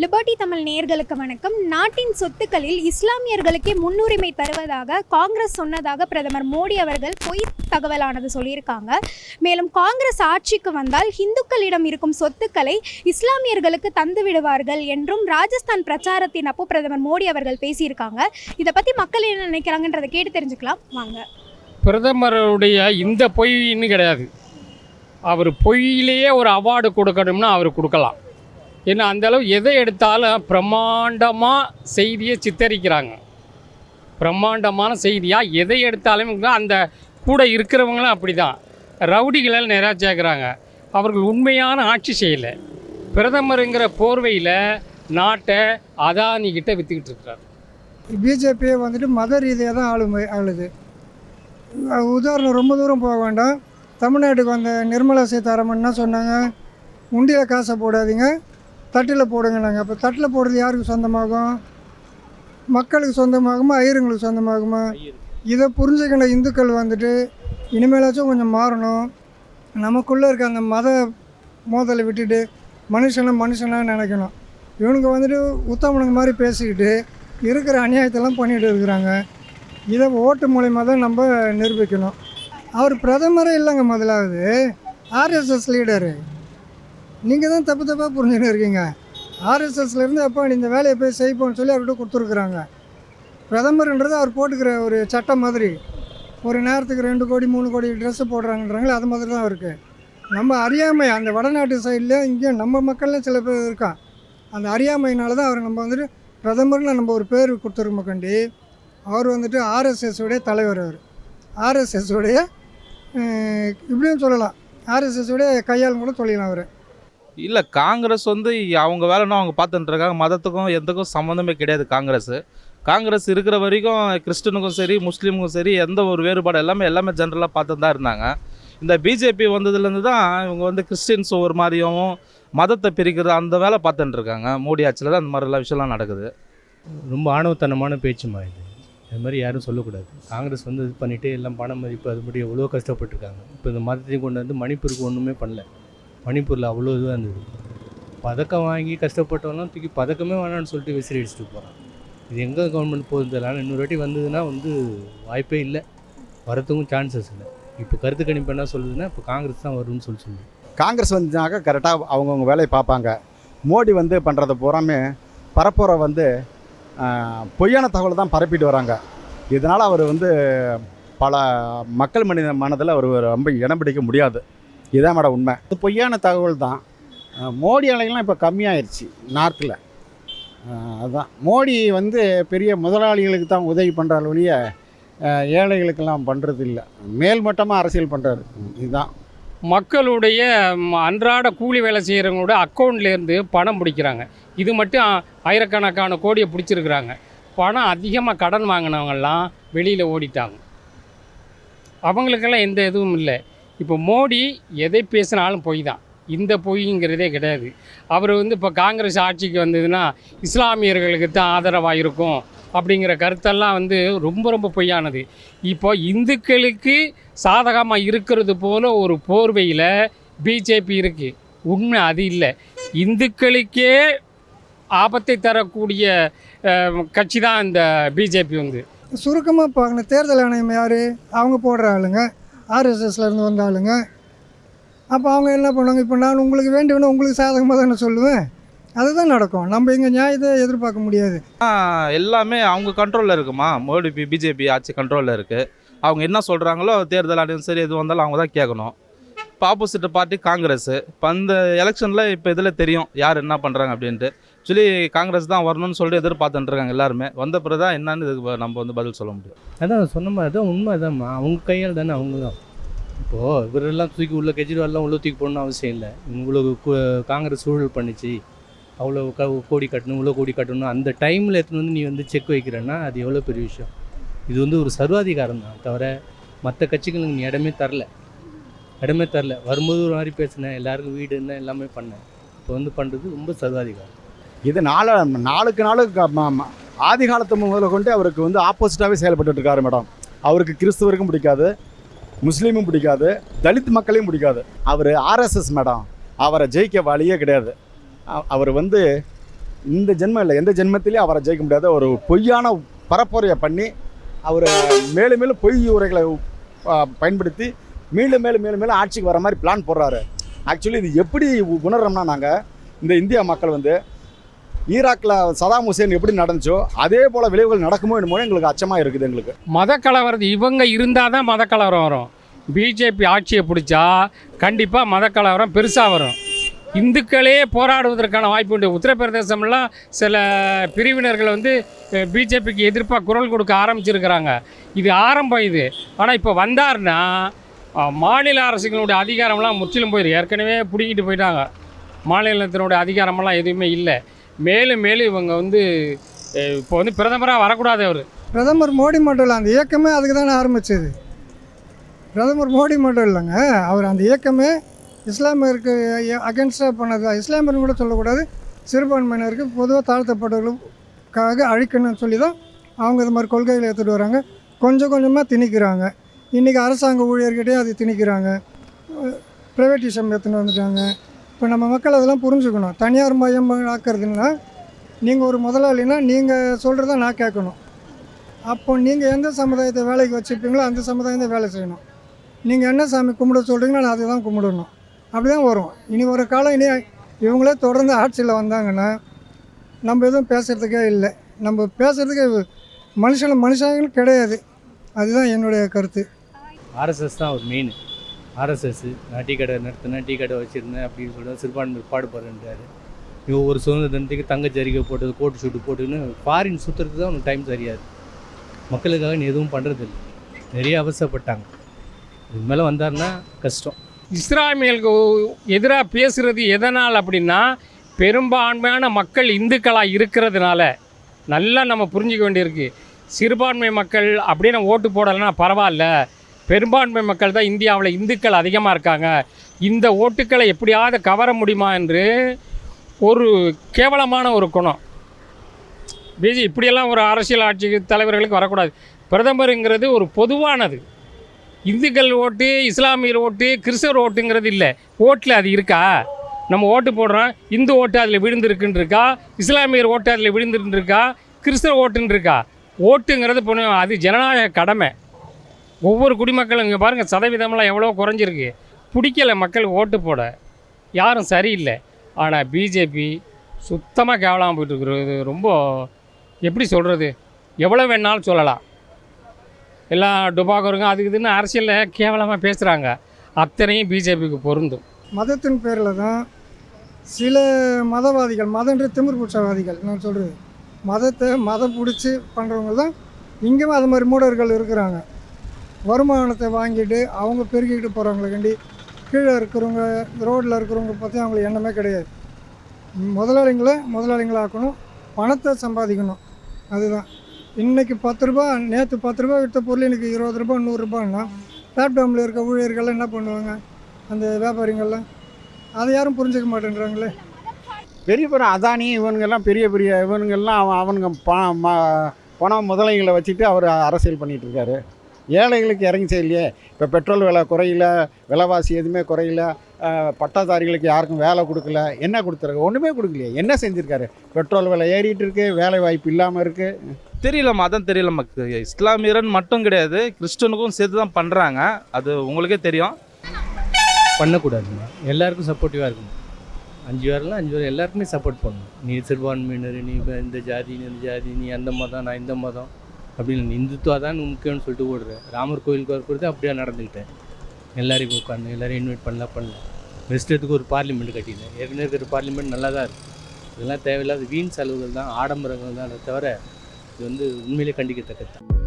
Liberty Tamil நேர்களுக்கு வணக்கம். நாட்டின் சொத்துக்களில் இஸ்லாமியர்களுக்கே முன்னுரிமை தருவதாக காங்கிரஸ் சொன்னதாக பிரதமர் மோடி அவர்கள் பொய் தகவலானது சொல்லியிருக்காங்க. மேலும் காங்கிரஸ் ஆட்சிக்கு வந்தால் இந்துக்களிடம் இருக்கும் சொத்துக்களை இஸ்லாமியர்களுக்கு தந்து விடுவார்கள் என்றும் ராஜஸ்தான் பிரச்சாரத்தின் அப்போ பிரதமர் மோடி அவர்கள் பேசியிருக்காங்க. இதை பற்றி மக்கள் என்ன நினைக்கிறாங்கன்றதை கேட்டு தெரிஞ்சுக்கலாம். வாங்க. பிரதமருடைய இந்த பொய்ன்னு கிடையாது. அவர் பொய்யிலேயே ஒரு அவார்டு கொடுக்கணும்னா அவர் கொடுக்கலாம். ஏன்னா அந்த அளவு எதை எடுத்தாலும் பிரம்மாண்டமாக செய்தியை சித்தரிக்கிறாங்க. பிரம்மாண்டமான செய்தியாக எதை எடுத்தாலும் அந்த கூட இருக்கிறவங்களும் அப்படி தான் ரவுடிகளை நிறையா சேர்க்குறாங்க அவர்கள் உண்மையான ஆட்சி செய்யலை. பிரதமருங்கிற போர்வையில் நாட்டை அதானிக்கிட்ட விற்றுக்கிட்டு இருக்கிறார். பிஜேபியை வந்துட்டு மத ரீதியாக தான் ஆளுமை ஆளுது. உதாரணம் ரொம்ப தூரம் போக வேண்டாம். தமிழ்நாட்டுக்கு வந்த நிர்மலா சீதாராமன் சொன்னாங்க? உண்டியில் காசை போடாதீங்க. தட்டில் போடுங்கன்னாங்க அப்போ தட்டில் போடுறது யாருக்கு சொந்தமாகும்? மக்களுக்கு சொந்தமாகுமா? ஐயருங்களுக்கு சொந்தமாகுமா? இதை புரிஞ்சுக்கிற இந்துக்கள் வந்துட்டு இனிமேலாச்சும் கொஞ்சம் மாறணும். நமக்குள்ளே இருக்க அந்த மத மோதலை விட்டுட்டு மனுஷனை மனுஷனாக நினைக்கணும். இவனுங்க வந்துட்டு உத்தமனுங்க மாதிரி பேசிக்கிட்டு இருக்கிற அநியாயத்தெல்லாம் பண்ணிகிட்டு இருக்கிறாங்க. இதை ஓட்டு மூலயமா தான் நம்ம நிரூபிக்கணும். அவர் பிரதமரே இல்லைங்க முதலாவது. RSS leader. நீங்கள் தான் தப்பு தப்பாக புரிஞ்சுன்னு இருக்கீங்க. ஆர்எஸ்எஸ்லேருந்து அப்போ இந்த வேலையை போய் செய்ப்போம்னு சொல்லி அவர்கிட்ட கொடுத்துருக்குறாங்க. பிரதமர்ன்றது அவர் போட்டுக்கிற ஒரு சட்டம் மாதிரி. ஒரு நேரத்துக்கு ரெண்டு கோடி மூணு கோடி ட்ரெஸ்ஸு போடுறாங்கன்றாங்களே அது மாதிரி தான் இருக்குது நம்ம அறியாமை அந்த வடநாட்டு சைடில் இங்கேயும் நம்ம மக்கள்லாம் சில பேர் இருக்கான். அந்த அறியாமையினால தான் அவர் நம்ம வந்துட்டு பிரதமர்னு நம்ம ஒரு பேர் கொடுத்துருக்கோம் கண்டி அவர் வந்துட்டு ஆர்எஸ்எஸ்ஸுடைய தலைவர் அவர். ஆர்எஸ்எஸ்ஸுடைய இப்படியும் சொல்லலாம். ஆர்எஸ்எஸ்ஸுடைய கையால் கூட சொல்லலாம் அவர். இல்லை காங்கிரஸ் வந்து அவங்க வேலைன்னு அவங்க பார்த்துட்டு இருக்காங்க மதத்துக்கும் எதுக்கும் சம்மந்தமே கிடையாது காங்கிரஸ். காங்கிரஸ் இருக்கிற வரைக்கும் கிறிஸ்டினுக்கும் சரி முஸ்லீமுக்கும் சரி எந்த ஒரு வேறுபாடு எல்லாமே எல்லாமே ஜென்ரலாக பார்த்து தான் இருந்தாங்க. இந்த பிஜேபி வந்ததுலேருந்து தான் இவங்க வந்து கிறிஸ்டின்ஸ் ஒரு மாதிரியும் மதத்தை பிரிக்கிறது அந்த வேலை பார்த்துட்டு இருக்காங்க மோடி ஆட்சியில் தான் அந்த மாதிரிலாம் விஷயம்லாம் நடக்குது. ரொம்ப ஆணவத்தனமான பேச்சுமா இது? அது மாதிரி யாரும் சொல்லக்கூடாது. காங்கிரஸ் வந்து இது பண்ணிவிட்டு எல்லாம் பண மதிப்பு அது மட்டும் எவ்வளோ கஷ்டப்பட்டிருக்காங்க. இப்போ இந்த மதத்தையும் கொண்டு வந்து மணிப்பூருக்கு ஒன்றுமே பண்ணல. மணிப்பூரில் அவ்வளோ இதுவாக இருந்தது. பதக்கம் வாங்கி கஷ்டப்பட்டவெல்லாம் தூக்கி பதக்கமே வேணாம்னு சொல்லிட்டு விசிறி அடிச்சுட்டு போகிறான் இது எங்கே கவர்மெண்ட் போகுது தெரியல. இன்னொரு வாட்டி வந்ததுன்னா வந்து வாய்ப்பே இல்லை. வரத்துக்கும் சான்சஸ் இல்லை. இப்போ கருத்து கணிப்பு என்ன சொல்லுதுன்னா இப்போ காங்கிரஸ் தான் வரும்னு சொல்லி சொல்லுது. காங்கிரஸ் வந்துனாக்கா கரெக்டாக அவங்கவுங்க வேலையை பார்ப்பாங்க. மோடி வந்து பண்ணுறது பூராமே பரப்புரை வந்து பொய்யான தகவலை தான் பரப்பிட்டு வராங்க. இதனால் அவர் வந்து பல மக்கள் மனித மனதில் அவர் ரொம்ப இடம் பிடிக்க முடியாது. இதான் மேடம் உண்மை. இது பொய்யான தகவல் தான். மோடி அலைகள்லாம் இப்போ கம்மியாயிருச்சு நார்த்தில் அதுதான் மோடி வந்து பெரிய முதலாளிகளுக்கு தான் உதவி பண்ணுறாள் ஒழிய ஏழைகளுக்கெல்லாம் பண்ணுறது இல்லை மேல்மட்டமாக அரசியல் பண்ணுறாரு இதுதான். மக்களுடைய அன்றாட கூலி வேலை செய்கிறவங்களோட அக்கௌண்ட்லேருந்து பணம் பிடிக்கிறாங்க. இது மட்டும் ஆயிரக்கணக்கான கோடியை பிடிச்சிருக்கிறாங்க. பணம் அதிகமாக கடன் வாங்கினவங்கெல்லாம் வெளியில் ஓடிட்டாங்க. அவங்களுக்கெல்லாம் எந்த இதுவும் இல்லை. இப்போ மோடி எதை பேசினாலும் பொய் தான். இந்த பொய்ங்கிறதே கிடையாது. அவர் வந்து இப்போ காங்கிரஸ் ஆட்சிக்கு வந்ததுன்னா இஸ்லாமியர்களுக்கு தான் ஆதரவாக இருக்கும் அப்படிங்கிற கருத்தெல்லாம் வந்து ரொம்ப ரொம்ப பொய்யானது. இப்போ இந்துக்களுக்கு சாதகமாக இருக்கிறது போல ஒரு போர்வையில் பிஜேபி இருக்குது உண்மை அது இல்லை. இந்துக்களுக்கே ஆபத்தை தரக்கூடிய கட்சி தான் இந்த பிஜேபி வந்து. சுருக்கமாக பார்க்கணும். தேர்தல் ஆணையம் யார்? அவங்க போடுற ஆளுங்க. ஆர்எஸ்எஸ்லேருந்து வந்த ஆளுங்க. அப்போ அவங்க என்ன பண்ணுவாங்க? இப்போ நான் உங்களுக்கு வேண்டியவன உங்களுக்கு சாதகமாக தானே சொல்லுவேன். அதுதான் நடக்கும். நம்ம இங்கே நியாயத்தை எதிர்பார்க்க முடியாது. எல்லாமே அவங்க கண்ட்ரோலில் இருக்குமா? மோடி பிஜேபி ஆட்சி கண்ட்ரோலில் இருக்குது அவங்க என்ன சொல்கிறாங்களோ தேர்தல் ஆணையம் சரி எது வந்தாலும் அவங்க தான் கேட்கணும். இப்போ ஆப்போசிட் பார்ட்டி காங்கிரஸ். இப்போ அந்த எலெக்ஷனில் இப்போ இதில் தெரியும் யார் என்ன பண்ணுறாங்க அப்படின்ட்டு. ஆக்சுவலி காங்கிரஸ் தான் வரணும்னு சொல்லிட்டு எதிர்பார்த்துட்டு இருக்காங்க எல்லாருமே. வந்த பிறகு தான் என்னன்னு இதுக்கு நம்ம வந்து பதில் சொல்ல முடியும். அதான் சொன்ன மாதிரி தான் உண்மை தான்மா அவங்க கையால் தானே அவங்க தான் இப்போது இவரெல்லாம் தூக்கி உள்ள கெஜ்ரிவால்லாம் உள்ள தூக்கி போடணும்னு அவசியம் இல்லை. இவ்வளோ காங்கிரஸ் சூழல் பண்ணிச்சு. அவ்வளோ க கோடி கட்டணும் இவ்வளோ கோடி கட்டணும். அந்த டைமில் எடுத்துன்னு வந்து நீ வந்து செக் வைக்கிறேன்னா அது எவ்வளோ பெரிய விஷயம். இது வந்து ஒரு சர்வாதிகாரம் தான். தவிர மற்ற கட்சிகளுக்கு நீ இடமே தரல. இடமே தரல. வரும்போது ஒரு மாதிரி பேசினேன் எல்லாருக்கும் வீடு என்ன எல்லாமே பண்ணேன் இப்போ வந்து பண்ணுறது ரொம்ப சர்வாதிகாரம். இது நாள நாளுக்கு நாளுக்கு ஆதி காலத்து முதல்ல கொண்டு அவருக்கு வந்து ஆப்போசிட்டாகவே செயல்பட்டு இருக்காரு மேடம். அவருக்கு கிறிஸ்துவருக்கும் பிடிக்காது. முஸ்லீமும் பிடிக்காது தலித் மக்களையும் பிடிக்காது. அவர் ஆர்எஸ்எஸ் மேடம். அவரை ஜெயிக்க வழியே கிடையாது. அவர் வந்து இந்த ஜென்மம் இல்லை எந்த ஜென்மத்திலையும் அவரை ஜெயிக்க முடியாத ஒரு பொய்யான பரப்புரையை பண்ணி அவர் மேலும் மேலும் பொய் உரைகளை பயன்படுத்தி மீண்டும் மேலும் மேலும் மேலும் ஆட்சிக்கு வர மாதிரி பிளான் போடுறாரு. ஆக்சுவலி இது எப்படி உணர்றோம்னா நாங்கள் இந்த இந்தியா மக்கள் வந்து ஈராக்கில் சதாம் ஹுசேன் எப்படி நடந்துச்சோ அதே போல் விளைவுகள் நடக்குமோ என்னமோ எங்களுக்கு அச்சமாக இருக்குது எங்களுக்கு. மத கலவரத்து இவங்க இருந்தால் தான் மத கலவரம் வரும் பிஜேபி ஆட்சியை பிடிச்சா கண்டிப்பாக மத கலவரம் பெருசாக வரும். இந்துக்களே போராடுவதற்கான வாய்ப்பு உண்டு. உத்தரப்பிரதேசம்லாம் சில பிரிவினர்கள் வந்து பிஜேபிக்கு எதிர்ப்பாக குரல் கொடுக்க ஆரம்பிச்சிருக்கிறாங்க. இது ஆரம்பம் இது. ஆனால் இப்போ வந்தாருன்னா மாநில அரசுகளுடைய அதிகாரம்லாம் முற்றிலும் போயிடும் ஏற்கனவே பிடிங்கிட்டு போயிட்டாங்க. மாநிலத்தினுடைய அதிகாரமெல்லாம் எதுவுமே இல்லை. மேலும் மேலும் இவங்க வந்து இப்போ வந்து பிரதமராக வரக்கூடாது அவர். பிரதமர் மோடி மட்டும் இல்லை அந்த இயக்கமே அதுக்கு தானே ஆரம்பிச்சது. பிரதமர் மோடி மட்டும் இல்லைங்க அவர் அந்த இயக்கமே இஸ்லாமியருக்கு அகென்ஸ்டாக பண்ணது. தான். இஸ்லாமியர்னு கூட சொல்லக்கூடாது சிறுபான்மையினருக்கு பொதுவாக தாழ்த்தப்பட்டவர்களுக்காக அழிக்கணும்னு சொல்லி தான் அவங்க இது மாதிரி கொள்கைகளை எடுத்துகிட்டு வராங்க. கொஞ்சம் கொஞ்சமாக திணிக்கிறாங்க. இன்றைக்கி அரசாங்க ஊழியர்கிட்டே அது திணிக்கிறாங்க. ப்ரைவேட்டிசம் எடுத்துன்னு வந்துட்டாங்க. இப்போ நம்ம மக்கள் அதெல்லாம் புரிஞ்சுக்கணும். தனியார் மையம் ஆக்கிறதுனா நீங்கள் ஒரு முதலாளினா நீங்கள் சொல்கிறத நான் கேட்கணும். அப்போ நீங்கள் எந்த சமுதாயத்தை வேலைக்கு வச்சுருப்பீங்களோ அந்த சமுதாயம் தான் வேலை செய்யணும். நீங்கள் என்ன சாமி கும்பிட சொல்கிறீங்களோ நான் அதை தான் கும்பிடணும். அப்படி தான் வரும். இனி ஒரு காலம் இனி இவங்களே தொடர்ந்து ஆட்சியில் வந்தாங்கன்னா நம்ம எதுவும் பேசுகிறதுக்கே இல்லை. நம்ம பேசுகிறதுக்கே மனுஷன் மனுஷங்களும் கிடையாது. அதுதான் என்னுடைய கருத்து. ஆர்எஸ்எஸ் தான் ஒரு மெயின் ஆர்எஸ்எஸ் நான் டீ கடை நடத்தினேன் டீ கடை வச்சுருந்தேன் அப்படின்னு சொல்லிட்டு சிறுபான்மை பாடுபடுறேன்றாரு. இவன் ஒரு சுதந்திர தினத்துக்கு தங்க ஜரிகை போட்டது கோட்டு ஷூட்டு போட்டுன்னு ஃபாரின் சுற்றுறது தான் உனக்கு டைம் சரியாது. மக்களுக்காக நீ எதுவும் பண்ணுறதில்ல நிறைய அவசரப்பட்டாங்க. இது மேலே வந்தாருன்னா கஷ்டம். இஸ்லாமியர்களுக்கு எதிராக பேசுகிறது எதனால் அப்படின்னா பெரும்பான்மையான மக்கள் இந்துக்களாக இருக்கிறதுனால நல்லா நம்ம புரிஞ்சுக்க வேண்டியிருக்கு. சிறுபான்மை மக்கள் அப்படின்னு ஓட்டு போடலைன்னா பரவாயில்ல. பெரும்பான்மை மக்கள் தான் இந்தியாவில் இந்துக்கள் அதிகமாக இருக்காங்க. இந்த ஓட்டுக்களை எப்படியாவது கவர முடியுமா என்று ஒரு கேவலமான ஒரு குணம். பிஜி இப்படியெல்லாம் ஒரு அரசியல் ஆட்சி தலைவர்களுக்கு வரக்கூடாது. பிரதமருங்கிறது ஒரு பொதுவானது. இந்துக்கள் ஓட்டு இஸ்லாமியர் ஓட்டு கிறிஸ்தவர் ஓட்டுங்கிறது இல்லை. ஓட்டில் அது இருக்கா? நம்ம ஓட்டு போடுறோம். இந்து ஓட்டு அதில் விழுந்திருக்குன்னு இருக்கா இஸ்லாமியர் ஓட்டு அதில் விழுந்துருன்னு இருக்கா கிறிஸ்தவ ஓட்டுன்னு இருக்கா ஓட்டுங்கிறது பொண்ணு அது ஜனநாயக கடமை. ஒவ்வொரு குடிமக்களும் இங்கே பாருங்கள் சதவீதம்லாம் எவ்வளோ குறைஞ்சிருக்கு. பிடிக்கல மக்கள் ஓட்டு போட. யாரும் சரியில்லை. ஆனால் பிஜேபி சுத்தமாக கேவலாமல் போயிட்டுருக்குறது ரொம்ப எப்படி சொல்கிறது எவ்வளோ வேணாலும் சொல்லலாம். எல்லாம் டுபாகருங்க அதுக்கு இதுன்னு அரசியலில் கேவலமாக பேசுகிறாங்க அத்தனையும் பிஜேபிக்கு பொருந்தும். மதத்தின் பேரில் தான் சில மதவாதிகள் மதன்ற திமிர் பூச்சவாதிகள் நான் சொல்கிறது மதத்தை மதம் பிடிச்சி பண்ணுறவங்க தான் இங்கேயும் அது மாதிரி மூடர்கள் இருக்கிறாங்க. வருமானத்தை வாங்கிட்டு அவங்க பெருக்கிக்கிட்டு போகிறவங்களுக்காண்டி கீழே இருக்கிறவங்க ரோட்டில் இருக்கிறவங்க பற்றி அவங்களுக்கு எண்ணமே கிடையாது. முதலாளிங்களை முதலாளிங்களாக்கணும் பணத்தை சம்பாதிக்கணும். அதுதான். இன்றைக்கி பத்து ரூபா நேற்று பத்து ரூபா விற்ற பொருள் இன்றைக்கி இருபது ரூபா நூறுரூபான்னா பிளாட்ஃபார்மில் இருக்க ஊழியர்கள்லாம் என்ன பண்ணுவாங்க? அந்த வியாபாரிங்கள்லாம். அதை யாரும் புரிஞ்சுக்க மாட்டேன்றாங்களே. பெரிய பெரிய அதானி இவனுங்கெல்லாம் பெரிய பெரிய இவனுங்கெல்லாம் அவன் அவனுங்க பணம் ம- பணம் முதலைகளை வச்சுட்டு அவர் அரசியல் பண்ணிகிட்டு இருக்காரு. ஏழைகளுக்கு இறங்கி செய்யலையே. இப்போ பெட்ரோல் விலை குறையல விலைவாசி எதுவுமே குறையல பட்டாதாரிகளுக்கு யாருக்கும் வேலை கொடுக்கல என்ன கொடுத்துருக்கு ஒன்றுமே கொடுக்கலையே. என்ன செஞ்சுருக்காரு? பெட்ரோல் விலை ஏறிட்டு இருக்கு வேலை வாய்ப்பு இல்லாமல் இருக்குது தெரியல மதம் தெரியல மக்கள். இஸ்லாமியரன் மட்டும் கிடையாது கிறிஸ்டனுக்கும் சேர்த்து தான் பண்ணுறாங்க அது உங்களுக்கே தெரியும். பண்ணக்கூடாதுங்க. எல்லாருக்கும் சப்போர்ட்டிவாக இருக்கணும். அஞ்சு பேர்லாம் அஞ்சு பேர் எல்லாருக்குமே சப்போர்ட் பண்ணணும். நீ சிறுபான்மையினர் நீ இப்ப இந்த ஜாதி நீ இந்த ஜாதி நீ அந்த மதம் நான் இந்த மதம். அப்படின்னு இந்துத்துவா தான் முக்கியம்னு சொல்லிட்டு ஓடுற. ராமர் கோயிலுக்கு வரக்கூடாது அப்படியே நடந்துக்கிட்டேன். எல்லாரையும் உட்காந்து எல்லாரையும் இன்வைட் பண்ணலாம் பண்ணல. வெஸ்டத்துக்கு ஒரு பார்லிமெண்ட் கட்டிட்டேன். ஏற்கனவே இருக்கிற பார்லிமெண்ட் நல்லா தான் இருக்குது இதெல்லாம் தேவையில்லாத வீண் செலவுகள் தான் ஆடம்பரங்கள் தான். தவிர இது வந்து உண்மையிலே கண்டிக்கத்தக்கது